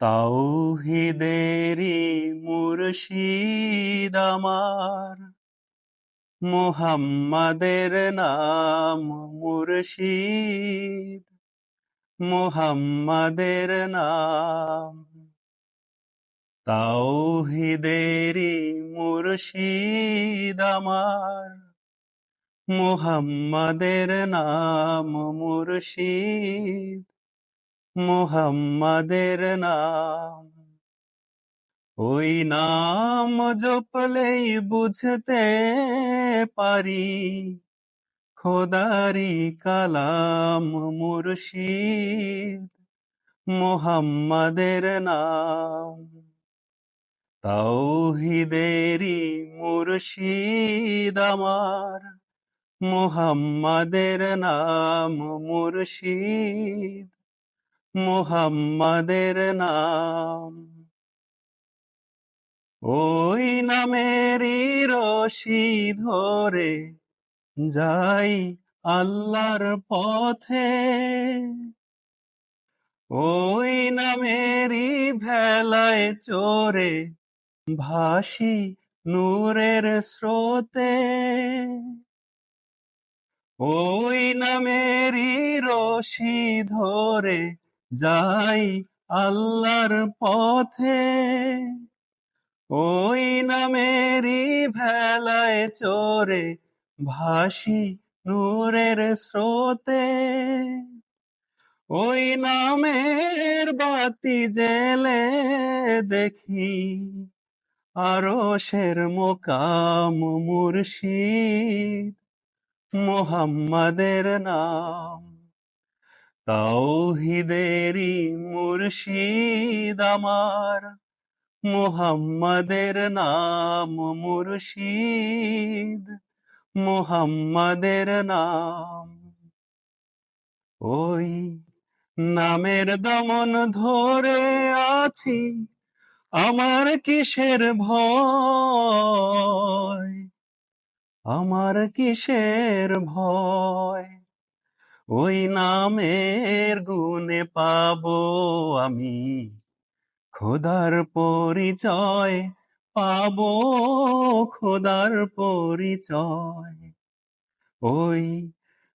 তাওহিদেরি মুর্শিদ আমার। মুহাম্মাদের নাম মুর্শিদ। মুহাম্মাদের নাম তাওহিদেরি মুর্শিদ আমার। মুহাম্মাদের নাম মুর্শিদ। মুহাম্মাদের নাম। ওই নাম জপলেই বুঝতে পারি। খোদারি কালাম মুর্শিদ মুহাম্মাদের নাম। তাওহিদেরি মুর্শিদ আমার মুহাম্মাদের নাম মুর্শিদ। মুহাম্মাদের নাম। ওই নামেরই রশি ধরে যাই আল্লাহর পথে। ওই নামেরই ভেলায় চোরে ভাসি নূরের স্রোতে। ওই নামেরই রশি ধরে যাই আল্লাহর পথে। ওই নামেরই ভেলায় চোরে ভাসি নূরের স্রোতে। ওই নামের বাতি জেলে দেখি আরও শের মোকাম মুর্শিদ। মোহাম্মদের নাম তাওহিদেরি মুর্শিদ আমার, মুহাম্মাদের নাম মুর্শিদ, মুহাম্মাদের নাম। ওই নামের দমন ধরে আছি আমার কিসের ভয়? আমার কিসের ভয়? ওই নামের গুণে পাব আমি। খোদার পরিচয় পাব, খোদার পরিচয়। ওই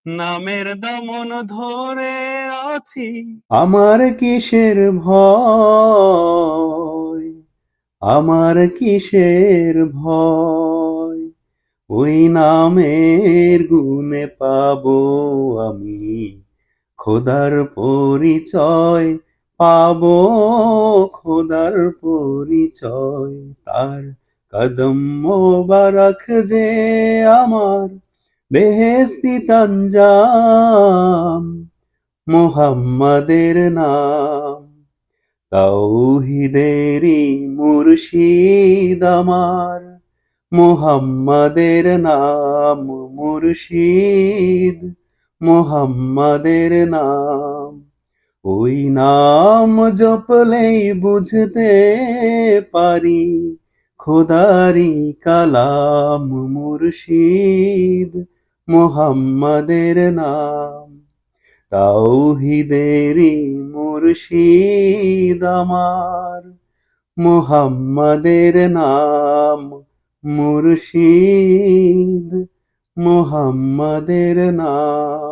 নামের দমন ধরে আছি। আমার কিসের ভয়? আমার কিসের ভয়? ওই নামের গুণে পাব আমি। খোদার পরিচয় পাব, খোদার পরিচয়। তার কদম মোবারক যে আমার বেহেস্তি তঞ্জাম, মোহাম্মদের নাম। তাওহিদেরি মুর্শিদ আমার। মোহাম্মদের নাম মুর্শিদ, মোহাম্মদের নাম। ওই নাম জপলেই বুঝতে পারি, খোদারি কালাম মুর্শিদ, মোহাম্মদের নাম। তাওহিদেরি মুর্শিদ আমার, মুহাম্মাদের নাম মুর্শিদ মোহাম্মদের নাম।